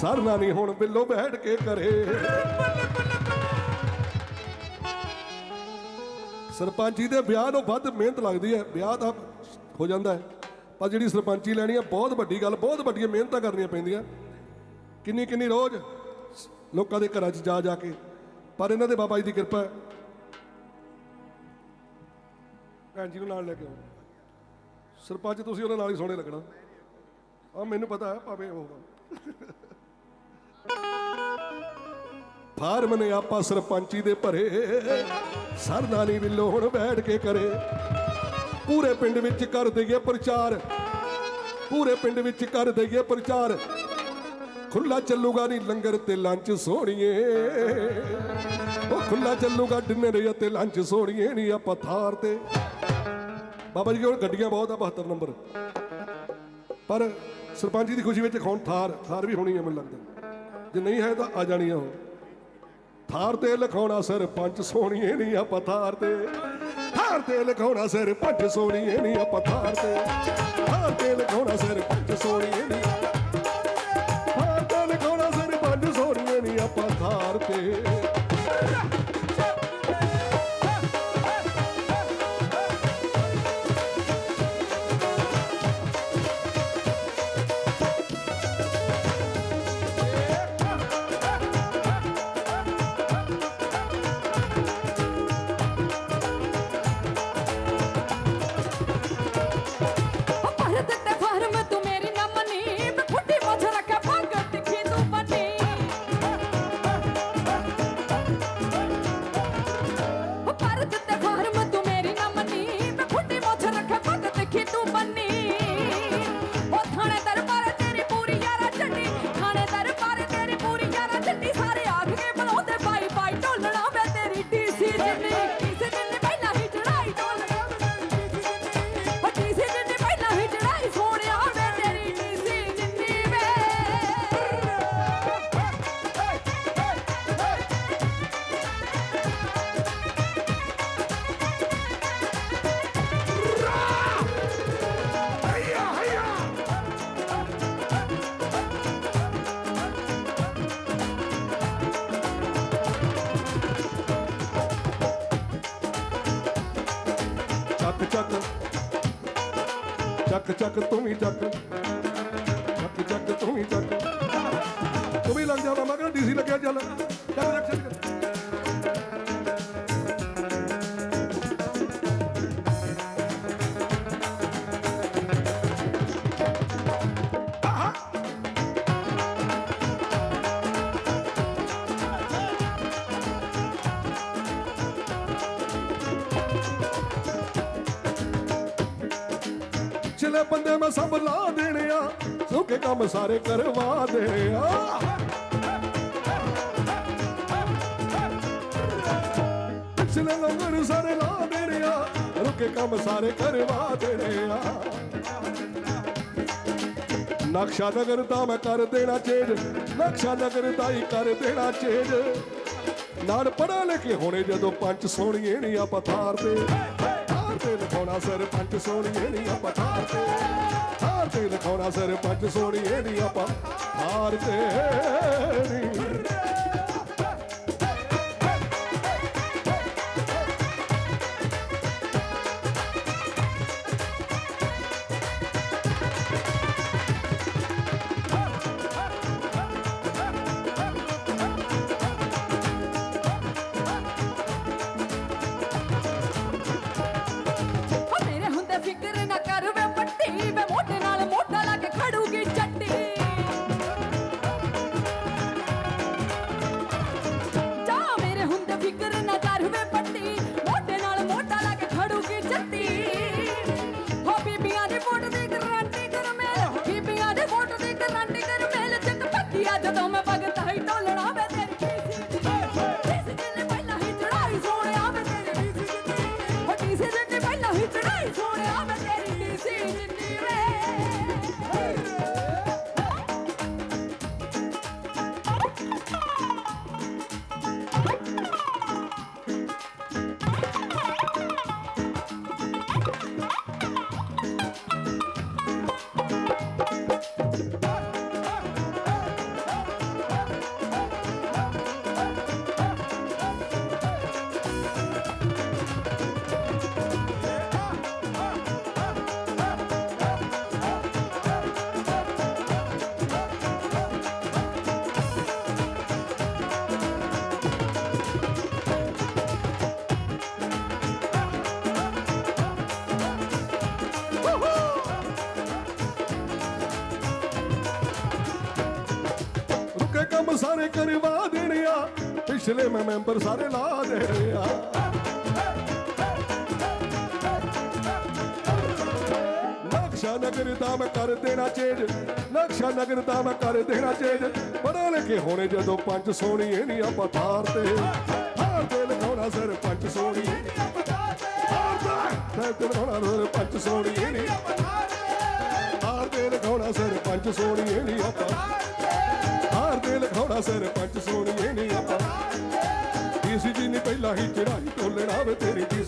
ਸਰਨਾ ਨਹੀਂ ਹੁਣ ਬਿੱਲੋ ਬੈਠ ਕੇ ਕਰੇ। ਸਰਪੰਚੀ ਦੇ ਵਿਆਹ ਨੂੰ ਵੱਧ ਮਿਹਨਤ ਲੱਗਦੀ ਹੈ। ਵਿਆਹ ਤਾਂ ਹੋ ਜਾਂਦਾ ਹੈ। ਪਰ ਜਿਹੜੀ ਸਰਪੰਚੀ ਲੈਣੀ ਹੈ, ਬਹੁਤ ਵੱਡੀ ਗੱਲ, ਬਹੁਤ ਵੱਡੀਆਂ ਮਿਹਨਤਾਂ ਕਰਨੀਆਂ ਪੈਂਦੀਆਂ। ਕਿੰਨੀ ਕਿੰਨੀ ਰੋਜ਼ ਲੋਕਾਂ ਦੇ ਘਰਾਂ 'ਚ ਜਾ ਜਾ ਕੇ। ਪਰ ਇਹਨਾਂ ਦੇ ਬਾਬਾ ਜੀ ਦੀ ਕਿਰਪਾ ਹੈ। ਭੈਣ ਜੀ ਨੂੰ ਨਾਲ ਲੈ ਕੇ ਆਓ। ਸਰਪੰਚ, ਤੁਸੀਂ ਉਹਨਾਂ ਨਾਲ ਹੀ ਸੋਹਣੇ ਲੱਗਣਾ। ਆ ਮੈਨੂੰ ਪਤਾ ਹੈ, ਭਾਵੇਂ ਹੋਊਗਾ ਫਾਰਮ ਨੇ ਆਪਾ ਸਰਪੰਚੀ ਦੇ ਭਰੇ। ਸਰਦਾਨੀ ਵਿੱਲੋ ਹੁਣ ਬੈਠ ਕੇ ਕਰੇ। ਪੂਰੇ ਪਿੰਡ ਵਿੱਚ ਕਰ ਦਈਏ ਪ੍ਰਚਾਰ। ਪੂਰੇ ਪਿੰਡ ਵਿੱਚ ਕਰ ਦਈਏ ਪ੍ਰਚਾਰ। ਖੁੱਲਾ ਚੱਲੂਗਾ ਨਹੀਂ ਲੰਗਰ ਤੇ ਲੰਚ ਸੋਣੀਏ ਉਹ ਖੁੱਲਾ ਚੱਲੂਗਾ ਡਿਨਰ ਤੇ ਲੰਚ ਸੋਣੀਏ ਨਹੀਂ ਆਪਾਂ ਥਾਰ ਤੇ। ਬਾਬਾ ਜੀ ਕੋਲ ਗੱਡੀਆਂ ਬਹੁਤ ਆ 72 ਨੰਬਰ। ਪਰ ਸਰਪੰਚੀ ਦੀ ਖੁਸ਼ੀ ਵਿੱਚ ਖਾਉਣ ਥਾਰ ਥਾਰ ਵੀ ਹੋਣੀ ਹੈ ਮੈਨੂੰ ਲੱਗਦਾ। ਜੇ ਨਹੀਂ ਹੈ ਤਾਂ ਆ ਜਾਣੀ ਆ ਉਹ। ਥਾਰ ਤੇ ਲਿਖਾਉਣਾ ਸਰਪੰਚ ਸੋਹਣੀਏ ਨਹੀਂ ਆਪਾਂ ਥਾਰ ਤੇ। ਥਾਰ ਤੇ ਲਿਖਾਉਣਾ ਸਰਪੰਚ ਸੋਹਣੀਏ ਨਹੀਂ ਆਪਾਂ ਥਾਰ ਤੇ। ਚੱਕ ਚੱਕ, ਤੂੰ ਵੀ ਚੱਕ। ਚੱਕ ਚੱਕ, ਤੂੰ ਵੀ ਚੱਕ। ਤੂੰ ਵੀ ਲੱਗ ਜਾਣਾ ਮੈਂ ਕਹਿੰਦਾ ਡੀਸੀ ਲੱਗਿਆ ਚੱਲ। ਚਲੇ ਬੰਦੇ, ਮੈਂ ਸਭ ਲਾ ਦੇਣੇ ਆ ਸੋਕੇ ਕੰਮ ਸਾਰੇ ਕਰਵਾ ਦੇ ਆ ਪਿਛਲੇ ਲੰਗਰ ਸਾਰੇ ਲਾ ਦੇਣੇ ਆ ਰੁਕੇ ਕੰਮ ਸਾਰੇ ਕਰਵਾ ਦੇਣੇ ਆ ਨਕਸ਼ਾ ਨਗਰ ਦਾ ਮੈਂ ਕਰ ਦੇਣਾ ਚੇਜ। ਨਕਸ਼ਾ ਨਗਰ ਦਾ ਹੀ ਕਰ ਦੇਣਾ ਚੇਜ। ਨਾਲ ਪੜਾ ਲਿਖੇ ਹੋਣੇ ਜਦੋਂ ਪੰਜ ਸੋਹਣੀਏ ਨਹੀਂ ਆਪਾਂ ਥਾਰ ਤੇ। ਤੇ ਲਿਖਾਉਣਾ ਸਰਪੰਚ ਸੋਹਣੀਏ ਨਹੀਂ ਆਪਾਂ ਥਾਰ ਤੇ। ਥਾਰ ਤੇ ਲਿਖਾਉਣਾ ਸਰਪੰਚ ਸੋਹਣੀਏ ਨਹੀਂ ਆਪਾਂ। ਥਾਰ ਤੇ ਕਰਵਾ ਦੇਣੇ ਪਿਛਲੇ ਮੈਂ ਮੈਂਬਰ ਸਾਰੇ ਲਾ ਦੇਣੇ ਨਕਸ਼ਾ ਨਗਰ ਦਾ ਮੈਂ ਕਰ ਦੇਣਾ ਚੇਂਜ ਨਕਸ਼ਾ ਨਗਰ ਦਾ ਮੈਂ ਕਰ ਦੇਣਾ ਚੇਂਜ ਪੜਾ ਲਿਖੇ ਹੋਣੇ ਜਦੋਂ ਪੰਜ ਸੋਹਣੀਏ ਨਹੀਂ ਆਪਾਂ ਥਾਰ ਤੇ। ਹਾਰ ਤੇ ਲਗਾਉਣਾ ਸਰ ਪੰਜ ਸੋਹਣੀਏ ਨਹੀਂ ਆਪਾਂ ਥਾਰ ਤੇ ਹਾਰ ਤੇ ਲਿਖਾਉਣਾ ਸਰ ਪੰਜ ਸੋਹਣੀਏ ਨਹੀਂ ਆਪਾਂ ਹਾਰ ਤੇ ਲਿਖਾਉਣਾ ਸਰ ਪੰਜ ਸੋਹਣੀਏ ਨਹੀਂ ਆਪਾਂ ਹਾਰ ਤੇ ਲਗਾਉਣਾ ਸਰ ਪੰਜ ਨਹੀਂ ਆਪਾਂ। ਡੀਸੀ ਜੀ ਨੇ ਪਹਿਲਾਂ ਹੀ ਚੜਾਈ ਟੋਲਣਾ ਵੇ ਤੇਰੀ। ਡੀਸੀ